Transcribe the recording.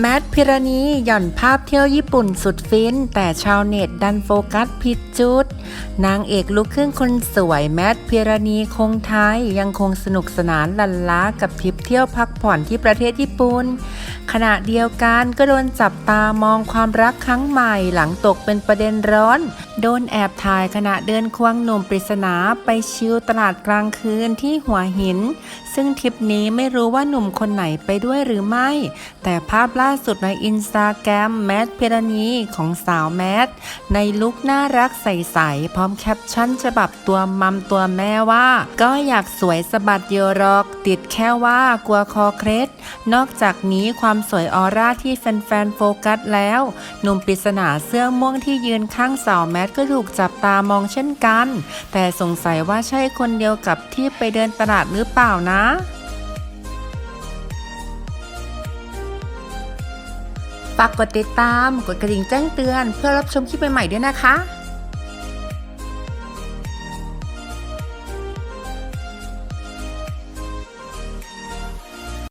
แมทพิรณีหย่อนภาพเที่ยวญี่ปุ่นสุดฟิน แต่ชาวเน็ตดันโฟกัสผิดจุด นางเอกลูกครึ่งคนสวยแมทพิรณีคงไทยยังคงสนุกสนานลันล้ากับทริปเที่ยวพักผ่อนที่ประเทศญี่ปุ่น ขณะเดียวกันก็โดนจับตามองความรักครั้งใหม่หลังตกเป็นประเด็นร้อน โดนแอบถ่ายขณะเดินควงหนุ่มปริศนาไปชิลตลาดกลางคืนที่หัวหิน ซึ่งทริปนี้ไม่รู้ว่าหนุ่มคนไหนไปด้วยหรือไม่ แต่ภาพล่าสุดในอินสตาแกรมแมทพิรณีของสาวแมท ในลุคน่ารักใสๆพร้อมแคปชั่นฉบับตัวมัมตัวแม่ว่า ก็อยากสวยสะบัดเยวหรอก ติดแค่ว่ากลัวคอเคล็ดนอกจากนี้ความความสวยออร่าที่แฟนๆโฟกัสแล้ว หนุ่มปริศนาเสื้อม่วงที่ยืนข้างสาวแมทก็ถูกจับตามองเช่นกัน แต่สงสัยว่าใช่คนเดียวกับที่ไปเดินตลาดหรือเปล่านะฝากกดติดตาม กดกระดิ่งแจ้งเตือน เพื่อรับชมคลิปใหม่ๆด้วยนะคะ